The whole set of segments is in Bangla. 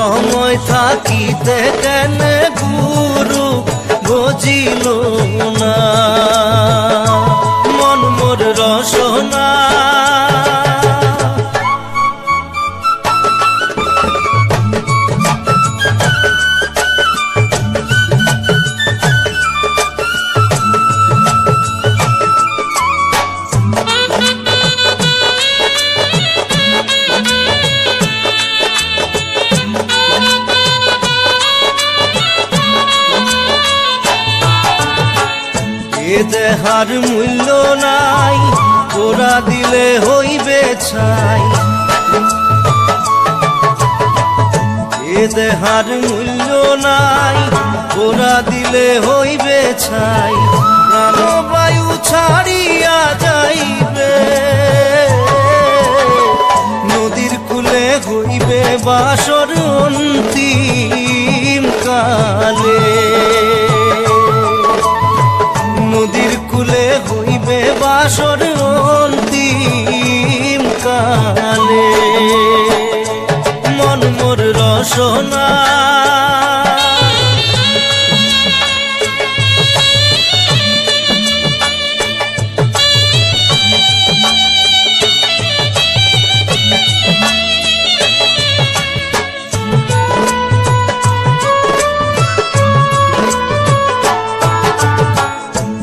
সময় থাকিতে কেন গুরু বুঝিল না? মন মোর রসনা দেহার মূল্য নাই, ওরা দিলে হইবে ছাই। প্রাণবায়ু ছাড়িয়া যাইবে। নদীর কূলে হইবে বাসর অন্তিম কালে। নদীর কুলে হইবে বাসর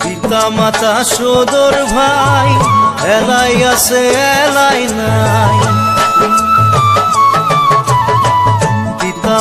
পিতা মাতা সদর ভাই এলাই আছে এলাই নাই।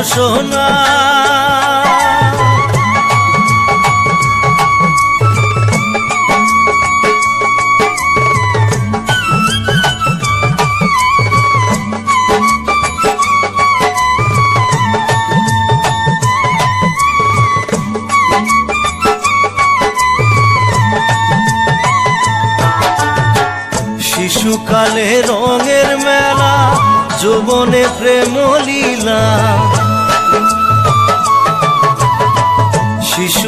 রসনা শিশুকালে রঙের মেলা যৌবনে প্রেম লীলা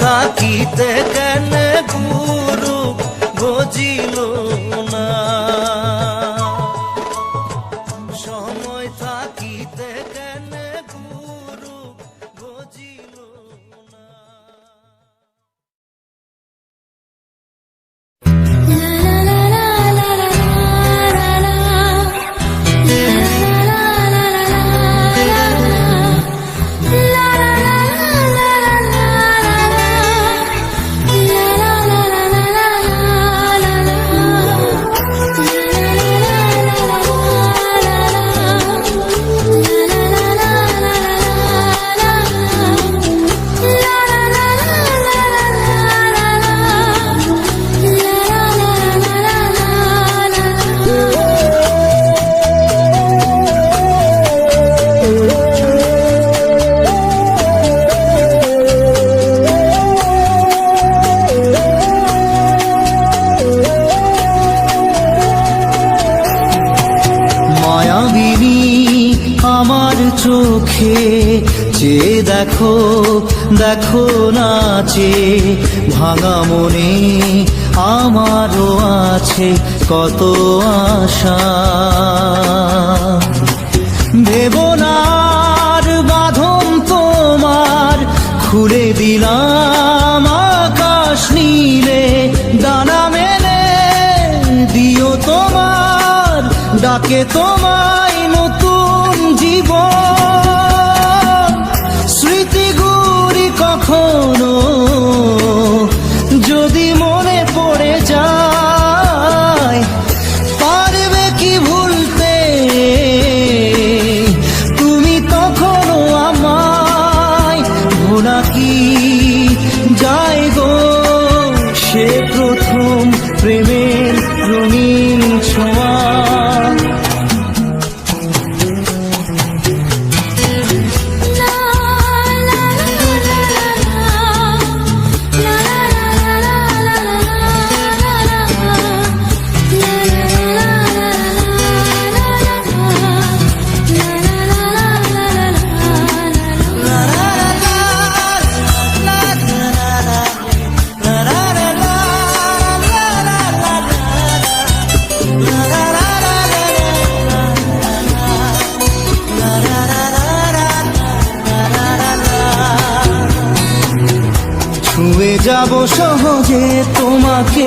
था गीत गन गू ভাঙা মনে আমারও আছে কত আশা। ভেবনার বাঁধন তোমার খুলে দিলাম আকাশ নীলে ডানা মেলে দিও তোমার, ডাকে তোমায় সহজে তোমাকে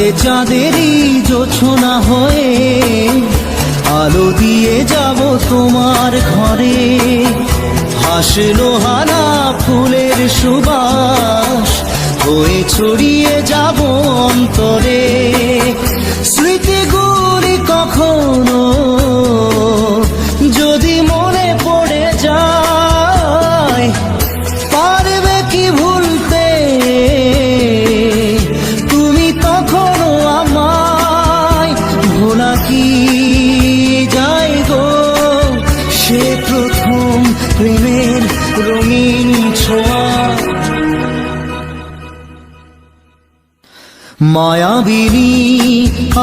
রাতে চাঁদেরই জোছনা হয়ে আলো দিয়ে যাব তোমার ঘরে। হাসলো হানা ফুলের সুবাস হয়ে ছড়িয়ে যাব অন্তরে।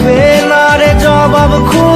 တွေ့လာတဲ့ကြောပါပခု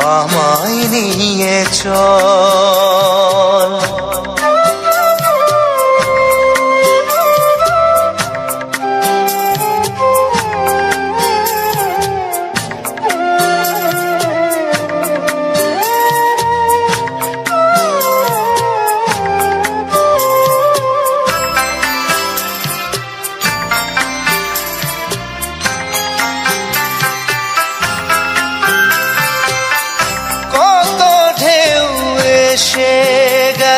আমায় নিয়ে চল।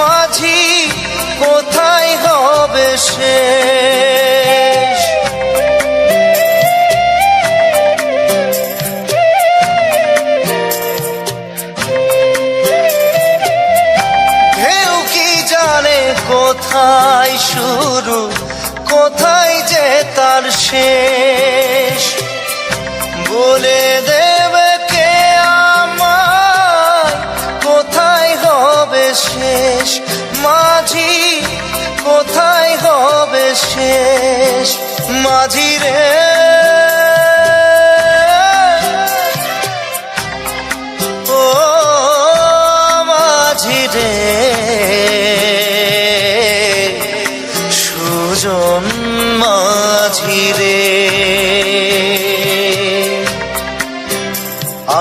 মাঝি কোথায় হবে ঢেউ কি জানে কোথায় শুরু কোথায় যে তার শেষ? বলে দেবে মাঝি, কোথায় হবে শেষ মাঝি রে? ও মাঝি রে, সুজন মাঝি রে।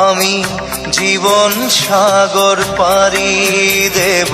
আমি জীবন সাগর পারি দেব।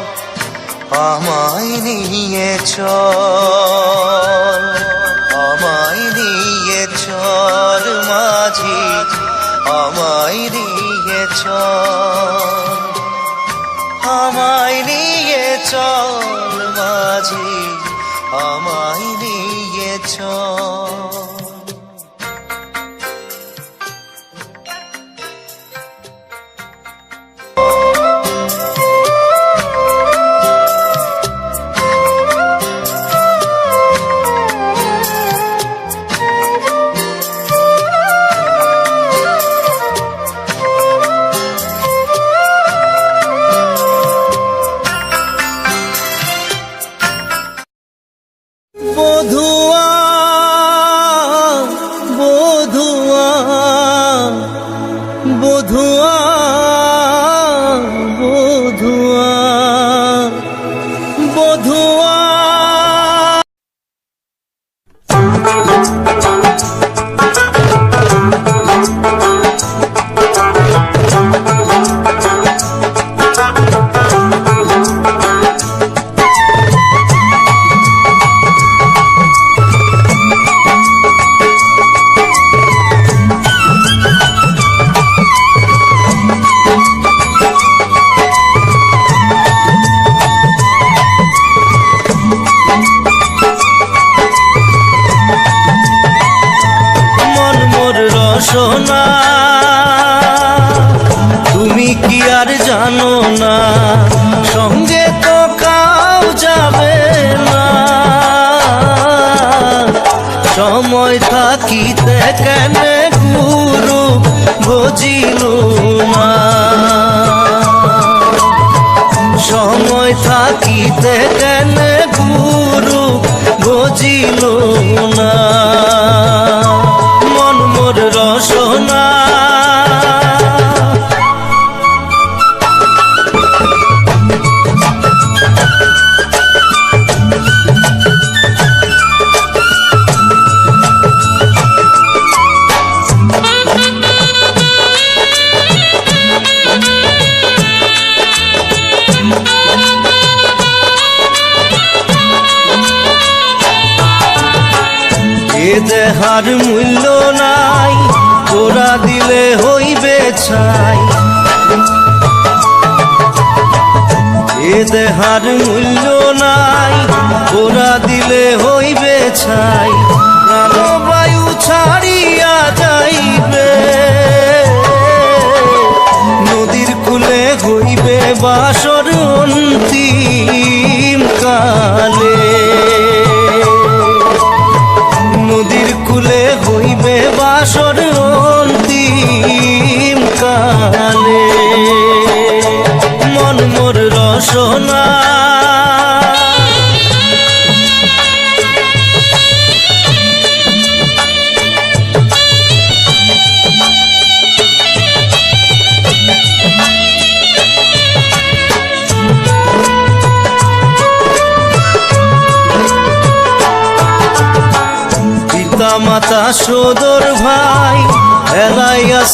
আমায় নিয়ে চল, আমায় নিয়ে চল মাঝি, আমায় নিয়ে চল। আমায় নিয়ে চল মাঝি, আমায় নিয়ে চল। হইবে বাসর